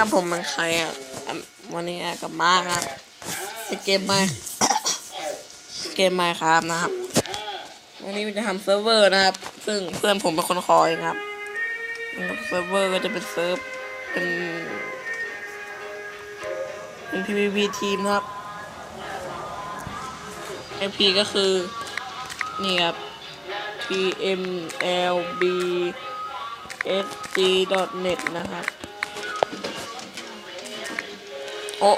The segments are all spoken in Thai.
ครับผมเป็นใครอะวันนี้กับมาครับเกมไมเกมไมครับนะครับ วันนี้มันจะทำเซิร์ฟเวอร์นะครับ ซึ่งเพื่อนผมเป็นคนคอยครับเซิร์ฟเวอร์ก็จะเป็นเซิร์ฟเป็นเป็น PVP ทีมครับ IP ก็คือนี่ครับ tmlb sg.net นะครับ โอ้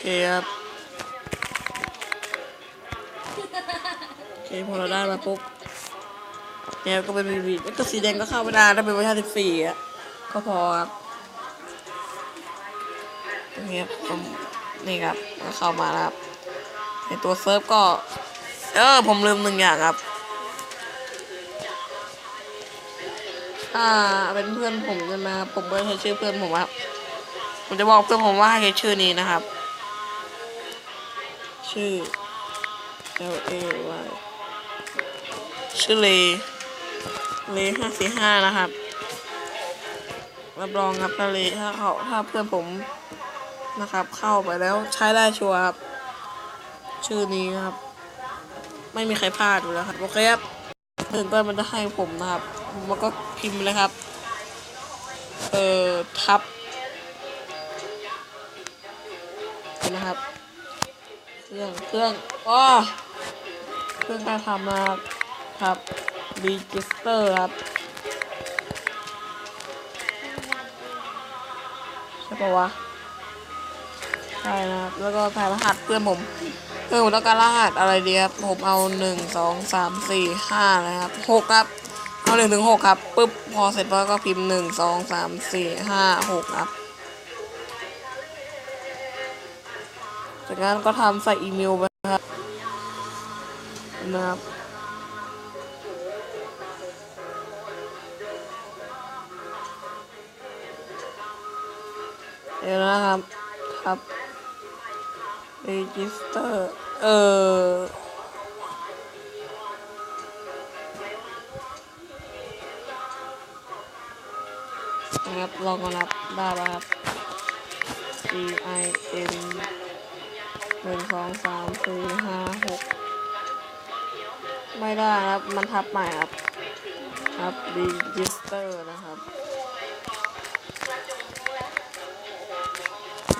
เคครับโอเคพอเราได้มาปุ๊บเนี่ยก็เป็น PVP แล้วก็สีแดงก็เข้าไม่ได้ถ้าเป็นเวอร์ชัน14อะก็พอครับนี่ครับนี่ครับก็เข้ามาแล้วครับในตัวเซิร์ฟก็ เออผมลืมหนึ่งอย่างครับอ่าเป็นเพื่อนผมใช่ไหมครับผมก็ใช้ชื่อเพื่อนผมครับ ผมจะบอกเพื่อนผมว่าให้ใช้ชื่อนี้นะครับ ชื่อ L A Y ชื่อเลเลห้าสี่ห้านะครับรับรองครับถ้าเลถ้าเขาถ้าเพื่อนผมนะครับ เข้าไปแล้วใช้ได้ชัวร์ครับ ชื่อนี้นะครับ ไม่มีใครพลาดอยู่แล้วครับโอเคครับถึงต้นมันจะให้ผมนะครับผมก็พิมพ์เลยครับ เอ่อทับ นะครับ เครื่อง เครื่องอ๋อเครื่องการทำนะครับครับ register ครับใช่ปะวะใช่นะครับ แล้วก็ถ่ายรหัสเพื่อนผมเพื่อนผมต้องการรหัสอะไรดีครับ ผมเอาหนึ่งสองสามสี่ห้านะครับหกครับ เอาหนึ่งถึงหกครับปุ๊บ พอเสร็จแล้วก็พิมพ์หนึ่งสองสามสี่ห้าหกครับ จากนั้นก็ทำใส่อีเมลไปนะครับนะครับเดี๋ยวนะครับครับ register เออนะครับลองกันครับได้ครับ G I N หนึ่งสองสามสี่ห้าหกไม่ได้ครับ มันทับใหม่ครับ ครับ register นะครับ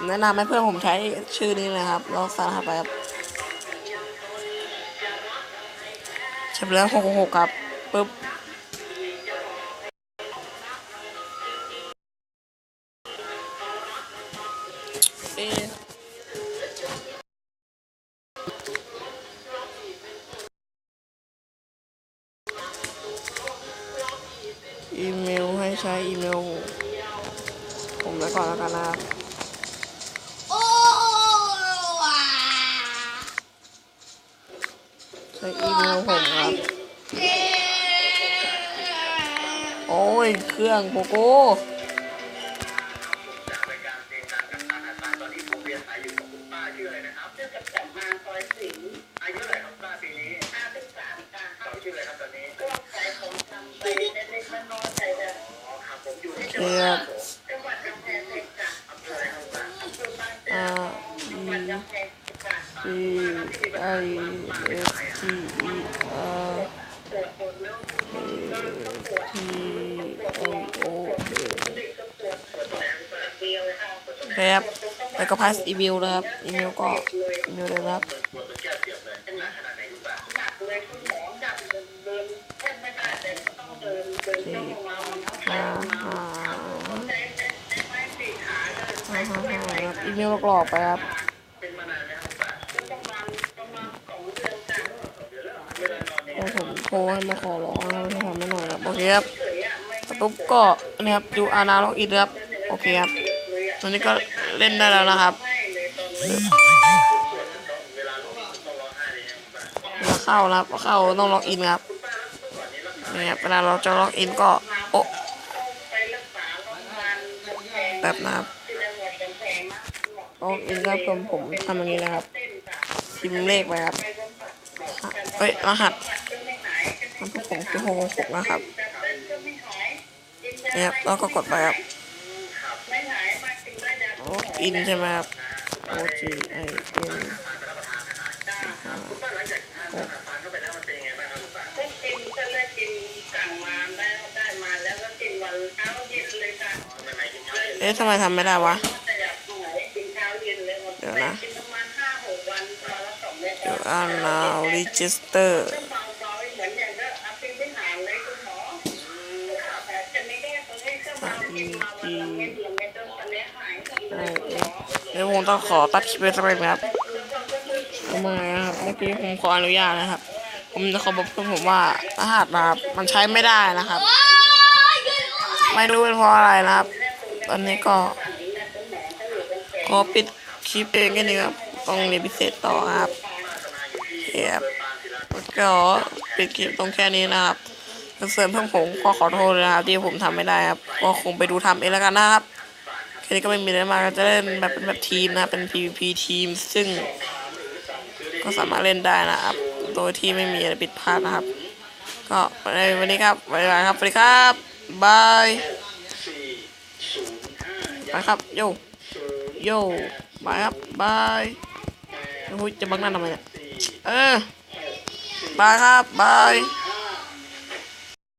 แนะนำให้เพื่อนผมใช้ชื่อนี้เลยครับลองสาหัสไปครับใช้ไปแล้วหกหกครับปุ๊บเอ๊ อีเมลให้ใช้อีเมล ผมไว้ก่อนแล้วกันนะครับใช้อีเมลผมครับ โอ้ย เครื่องโกโก้ เทียบ R E G I S T E R A T N O ครับแล้วก็พาสอีเมลนะครับอีเมลก็อีเมลเลยนะครับสี่ห้าห้าห้าห้าห้าครับ อีเมลกรอกไปครับโอ้ผมโทรให้มาขอร้องนะให้ทำให้หน่อยครับโอเคครับปุ๊บก็นี่ครับดูอานาล็อกอินครับโอเคครับตอนนี้ก็เล่นได้แล้วนะครับเวลาเข้านะครับเข้าต้องล็อกอินครับนี่ครับเวลาเราจะล็อกอินก็โอะแบบนะครับ ล็อกอินก็ผมผมทำอย่างนี้นะครับ พิมพ์เลขไปครับเฮ้ยรหัสมันพวกผมคือหกหกนะครับเนี่ยครับแล้วก็กดไปครับ O in ใช่ไหมครับ O G I N คุณป้าหลังจากทานทานเข้าไปแล้วมันเป็นยังไงบ้างครับคุณป้าก็กินก็เลยกินสั่งมาได้ได้มาแล้วก็กินวันเช้าเย็นเลยค่ะใหม่ๆกินเช้าเย็นเอ๊ะทำไมทำไม่ได้วะ องเม็ดเดี๋ยวอ่าน now register ก็เบาเบาๆเหมือนอย่างก็เอาไปไม่หารเลยคุณหมอแต่จะไม่แก้ตัวให้ก็เบากินมาวันละเม็ดละเม็ดจนตอนนี้หายเลยคุณหมอเดี๋ยวผมต้องขอตัดคลิปไปสักแป๊บนะครับทำไมนะครับเมื่อกี้ผมขออนุญาตนะครับ ผมจะขอบอกเพื่อนผมว่ารหัสนะครับมันใช้ไม่ได้นะครับโอ้ยช่วยด้วยไม่รู้เป็นเพราะอะไรนะครับ ตอนนี้ก็ ขอปิดคลิปเองแค่นี้ครับ ต้องเรียนพิเศษต่อครับ เฮียบก็ปิดคลิปตรงแค่นี้นะครับเสริมเพิ่มผมก็ขอโทษเลยนะครับที่ผมทำไม่ได้ครับ ก็คงไปดูทำเองแล้วกันนะครับแค่นี้ก็ไม่มีอะไรมาก็จะเล่นแบบเป็นแบบทีมนะเป็น PVP ทีม ซึ่ง ก็สามารถเล่นได้นะครับ โดยที่ไม่มีอะไรผิดพลาดนะครับ ก็ในวันนี้ครับบ๊ายบายครับสวัสดีครับบายไปครับโยโยบายครับบายโอ้ยจะบังหน้าทำไมเนี่ย เออบายครับบาย